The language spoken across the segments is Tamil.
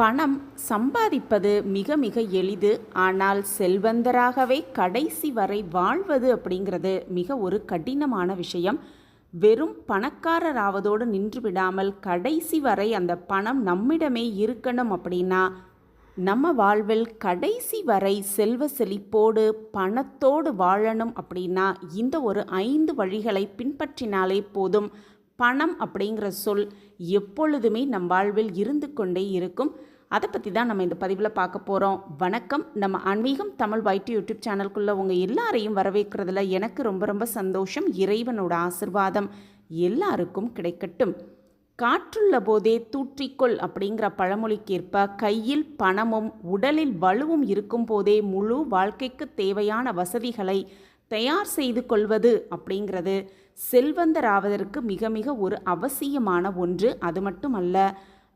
பணம் சம்பாதிப்பது மிக மிக எளிது. ஆனால் செல்வந்தராகவே கடைசி வரை வாழ்வது அப்படிங்கிறது மிக ஒரு கடினமான விஷயம். வெறும் பணக்காரராவதோடு நின்று விடாமல் கடைசி வரை அந்த பணம் நம்மிடமே இருக்கணும் அப்படின்னா நம்ம வாழ்வில் கடைசி வரை செல்வ செழிப்போடு பணத்தோடு வாழணும் அப்படின்னா இந்த ஒரு ஐந்து வழிகளை பின்பற்றினாலே போதும். பணம் அப்படிங்கிற சொல் எப்பொழுதுமே நம் வாழ்வில் இருந்து கொண்டே இருக்கும். அதை பற்றி தான் நம்ம இந்த பதிவில் பார்க்க போகிறோம் வணக்கம். நம்ம ஆன்மீகம் தமிழ் வைட்டு யூடியூப் சேனலுக்குள்ளே உங்கள் எல்லாரையும் வரவேற்கிறதுல எனக்கு ரொம்ப ரொம்ப சந்தோஷம். இறைவனோட ஆசிர்வாதம் எல்லாருக்கும் கிடைக்கட்டும். காற்றுள்ள போதே தூற்றிக்கொள் அப்படிங்கிற பழமொழிக்கேற்ப கையில் பணமும் உடலில் வலுவும் இருக்கும் போதே முழு வாழ்க்கைக்கு தேவையான வசதிகளை தயார் செய்து கொள்வது அப்படிங்கிறது. செல்வந்தராவதற்கு மிக மிக ஒரு அவசியமான ஒன்று. அது மட்டுமல்ல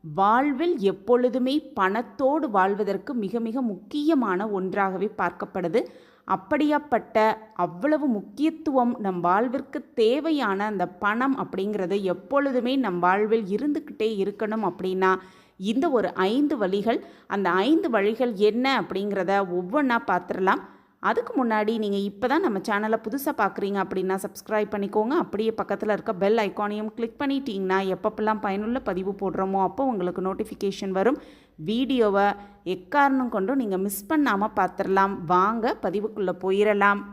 வாழ்வில் எப்பொழுதுமே பணத்தோடு வாழ்வதற்கு மிக மிக முக்கியமான ஒன்றாகவே பார்க்கப்படுது. அப்படியாப்பட்ட அவ்வளவு முக்கியத்துவம் நம் வாழ்விற்கு தேவையான அந்த பணம் அப்படிங்கிறது எப்பொழுதுமே நம் வாழ்வில் இருந்துக்கிட்டே இருக்கணும் அப்படின்னா இந்த ஒரு ஐந்து வழிகள் அந்த ஐந்து வழிகள் என்ன அப்படிங்கிறத ஒவ்வொன்றா பார்த்துடலாம். அதுக்கு முன்னாடி நீங்கள் இப்போ தான் நம்ம சேனலை புதுசாக பார்க்குறீங்க அப்படின்னா சப்ஸ்கிரைப் பண்ணிக்கோங்க. அப்படியே பக்கத்தில் இருக்க பெல் ஐக்கானையும் கிளிக் பண்ணிட்டீங்கன்னா எப்பப்பெல்லாம் பயனுள்ள பதிவு போடுறோமோ அப்போ உங்களுக்கு நோட்டிஃபிகேஷன் வரும். வீடியோவை எக்காரணம் கொண்டும் நீங்கள் மிஸ் பண்ணாமல் பார்த்துடலாம் வாங்க பதிவுக்குள்ளே போயிடலாம்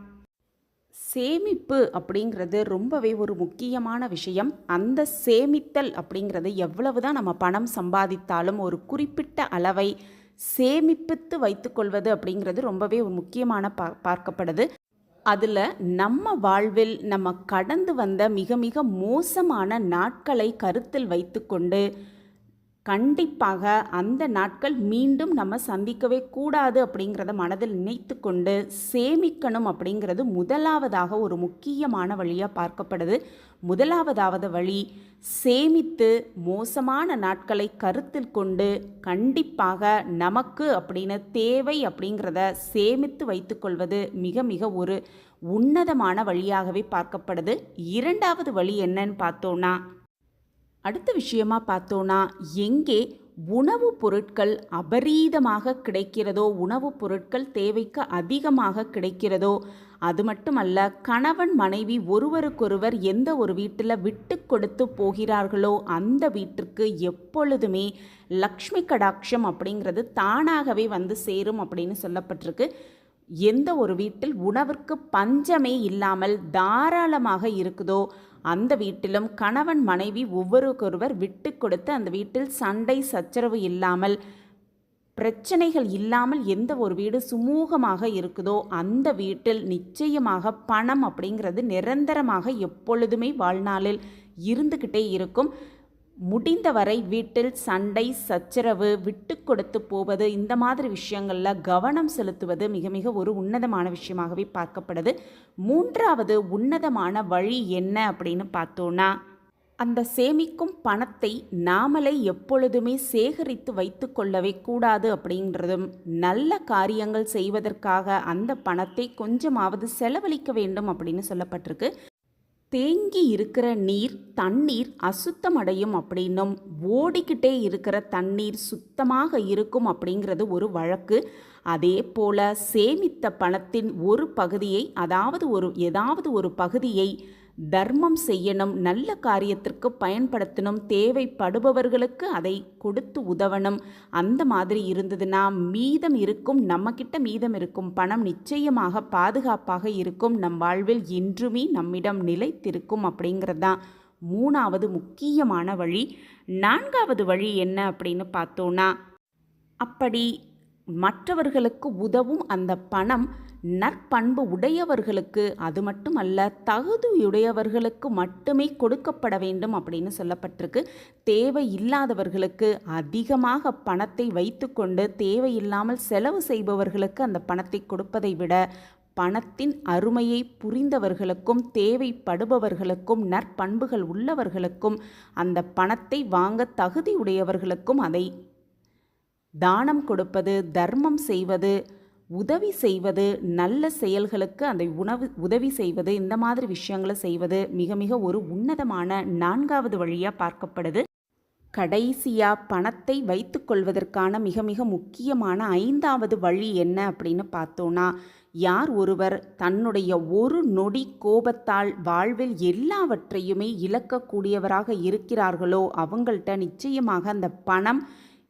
சேமிப்பு அப்படிங்கிறது ரொம்பவே ஒரு முக்கியமான விஷயம். அந்த சேமித்தல் அப்படிங்கிறது எவ்வளவு தான் நம்ம பணம் சம்பாதித்தாலும் ஒரு குறிப்பிட்ட அளவை சேமிப்பித்து வைத்துக்கொள்வது அப்படிங்கிறது ரொம்பவே ஒரு முக்கியமான பா பார்க்கப்படுது. அதில் நம்ம வாழ்வில் நம்ம கடந்து வந்த மிக மிக மோசமான நாட்களை கருத்தில் வைத்துக்கொண்டு கண்டிப்பாக அந்த நாட்கள் மீண்டும் நம்ம சந்திக்கவே கூடாது அப்படிங்கிறத மனதில் நினைத்து கொண்டு சேமிக்கணும் அப்படிங்கிறது முதலாவதாக ஒரு முக்கியமான வழியாக பார்க்கப்படுது. முதலாவதாவது வழி சேமித்து மோசமான நாட்களை கருத்தில் கொண்டு கண்டிப்பாக நமக்கு அப்படின்னு தேவை அப்படிங்கிறத சேமித்து வைத்துக்கொள்வது மிக மிக ஒரு உன்னதமான வழியாகவே பார்க்கப்படுது. இரண்டாவது வழி என்னன்னு பார்த்தோன்னா அடுத்த விஷயமா பார்த்தோன்னா எங்கே உணவுப் பொருட்கள் அபரீதமாக கிடைக்கிறதோ உணவுப் பொருட்கள் தேவைக்கு அதிகமாக கிடைக்கிறதோ அது மட்டுமல்ல கணவன் மனைவி ஒருவருக்கொருவர் எந்த ஒரு வீட்டில் விட்டு கொடுத்து போகிறார்களோ அந்த வீட்டிற்கு எப்பொழுதுமே லக்ஷ்மி கடாட்சம் அப்படிங்கிறது தானாகவே வந்து சேரும் அப்படின்னு சொல்லப்பட்டிருக்கு. எந்த ஒரு வீட்டில் உணவிற்கு பஞ்சமே இல்லாமல் தாராளமாக இருக்குதோ அந்த வீட்டிலும் கணவன் மனைவி ஒவ்வொருக்கொருவர் விட்டு கொடுத்து அந்த வீட்டில் சண்டை சச்சரவு இல்லாமல் பிரச்சனைகள் இல்லாமல் எந்த ஒரு வீடு சுமூகமாக இருக்குதோ அந்த வீட்டில் நிச்சயமாக பணம் அப்படிங்கிறது நிரந்தரமாக எப்பொழுதுமே வாழ்நாளில் இருந்துக்கிட்டே இருக்கும். முடிந்தவரை வீட்டில் சண்டை சச்சரவு விட்டு கொடுத்து போவது இந்த மாதிரி விஷயங்களில் கவனம் செலுத்துவது மிக மிக ஒரு உன்னதமான விஷயமாகவே பார்க்கப்படுது. மூன்றாவது உன்னதமான வழி என்ன அப்படின்னு பார்த்தோன்னா அந்த சேமிக்கும் பணத்தை நாமளே எப்பொழுதுமே சேகரித்து வைத்து கொள்ளவே கூடாது அப்படின்றதும் நல்ல காரியங்கள் செய்வதற்காக அந்த பணத்தை கொஞ்சமாவது செலவழிக்க வேண்டும் அப்படின்னு சொல்லப்பட்டிருக்கு. தேங்கி இருக்கிற நீர் தண்ணீர் அசுத்தமடையும் அப்படின்னும் ஓடிக்கிட்டே இருக்கிற தண்ணீர் சுத்தமாக இருக்கும் அப்படிங்கிறது ஒரு வழக்கு. அதே போல சேமித்த பணத்தின் ஒரு பகுதியை அதாவது ஒரு ஏதாவது ஒரு பகுதியை தர்மம் செய்யணும் நல்ல காரியத்திற்கு பயன்படுத்தணும் தேவைப்படுபவர்களுக்கு அதை கொடுத்து உதவணும். அந்த மாதிரி இருந்ததுன்னா மீதம் இருக்கும் நம்மக்கிட்ட மீதம் இருக்கும் பணம் நிச்சயமாக பாதுகாப்பாக இருக்கும். நம் வாழ்வில் இன்றுமே நம்மிடம் நிலைத்திருக்கும் அப்படிங்கிறது தான் மூணாவது முக்கியமான வழி. நான்காவது வழி என்ன அப்படின்னு பார்த்தோன்னா அப்படி மற்றவர்களுக்கு உதவும் அந்த பணம் நற்பண்பு உடையவர்களுக்கு அது மட்டுமல்ல தகுதியுடையவர்களுக்கு மட்டுமே கொடுக்கப்பட வேண்டும் அப்படின்னு சொல்லப்பட்டிருக்கு. தேவை இல்லாதவர்களுக்கு அதிகமாக பணத்தை வைத்துக்கொண்டு தேவையில்லாமல் செலவு செய்பவர்களுக்கு அந்த பணத்தை கொடுப்பதை விட பணத்தின் அருமையை புரிந்தவர்களுக்கும் தேவைப்படுபவர்களுக்கும் நற்பண்புகள் உள்ளவர்களுக்கும் அந்த பணத்தை வாங்க தகுதியுடையவர்களுக்கும் அதை தானம் கொடுப்பது தர்மம் செய்வது உதவி செய்வது நல்ல செயல்களுக்கு அந்த உணவு உதவி செய்வது இந்த மாதிரி விஷயங்களை செய்வது மிக மிக ஒரு உன்னதமான நான்காவது வழியாக பார்க்கப்படுது. கடைசியாக பணத்தை வைத்துக்கொள்வதற்கான மிக மிக முக்கியமான ஐந்தாவது வழி என்ன அப்படின்னு பார்த்தோன்னா யார் ஒருவர் தன்னுடைய ஒரு நொடி கோபத்தால் வாழ்வில் எல்லாவற்றையுமே இழக்கக்கூடியவராக இருக்கிறார்களோ அவங்கள்ட்ட நிச்சயமாக அந்த பணம்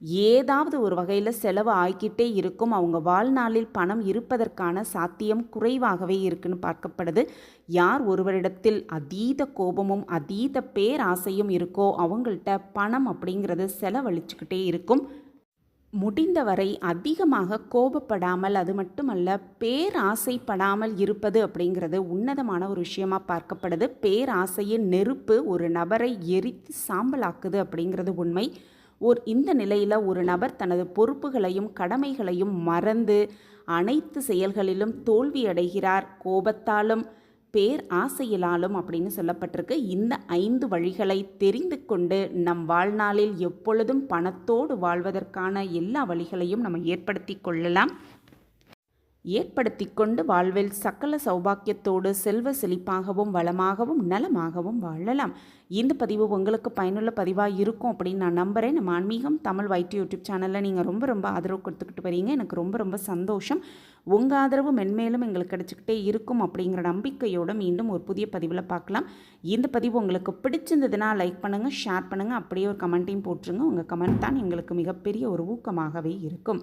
ஏதாவது ஒரு வகையில் செலவு ஆகிக்கிட்டே இருக்கும். அவங்க வாழ்நாளில் பணம் இருப்பதற்கான சாத்தியம் குறைவாகவே இருக்குன்னு பார்க்கப்படுது. யார் ஒருவரிடத்தில் அதீத கோபமும் அதீத பேராசையும் இருக்கோ அவங்கள்ட்ட பணம் அப்படிங்கிறது செலவழிச்சுக்கிட்டே இருக்கும். முடிந்தவரை அதிகமாக கோபப்படாமல் அது மட்டுமல்ல பேராசைப்படாமல் இருப்பது அப்படிங்கிறது உன்னதமான ஒரு விஷயமா பார்க்கப்படுது. பேராசையின் நெருப்பு ஒரு நபரை எரித்து சாம்பலாக்குது அப்படிங்கிறது உண்மை. ஓர் இந்த நிலையில் ஒரு நபர் தனது பொறுப்புகளையும் கடமைகளையும் மறந்து அனைத்து செயல்களிலும் தோல்வியடைகிறார் கோபத்தாலும் பேர் ஆசையிலாலும் அப்படின்னு சொல்லப்பட்டிருக்கு. இந்த ஐந்து வழிகளை தெரிந்து கொண்டு நம் வாழ்நாளில் எப்பொழுதும் பணத்தோடு வாழ்வதற்கான எல்லா வழிகளையும் நம்ம ஏற்படுத்தி கொள்ளலாம். ஏற்படுத்தி கொண்டு வாழ்வில் சக்கல சௌபாக்கியத்தோடு செல்வ செழிப்பாகவும் வளமாகவும் நலமாகவும் வாழலாம். இந்த பதிவு உங்களுக்கு பயனுள்ள பதிவாக இருக்கும் அப்படின்னு நான் நம்புகிறேன் நம்ம ஆன்மீகம் தமிழ் வைட்டு யூடியூப் சேனலில் நீங்கள் ரொம்ப ரொம்ப ஆதரவு கொடுத்துக்கிட்டு வரீங்க. எனக்கு ரொம்ப ரொம்ப சந்தோஷம். உங்கள் ஆதரவு மென்மேலும் எங்களுக்கு கிடச்சிக்கிட்டே இருக்கும் அப்படிங்கிற நம்பிக்கையோடு மீண்டும் ஒரு புதிய பதிவில் பார்க்கலாம். இந்த பதிவு உங்களுக்கு பிடிச்சிருந்ததுன்னா லைக் பண்ணுங்கள் ஷேர் பண்ணுங்கள் அப்படியே ஒரு கமெண்ட்டையும் போட்டுருங்க. உங்கள் கமெண்ட் தான் எங்களுக்கு மிகப்பெரிய ஒரு ஊக்கமாகவே இருக்கும்.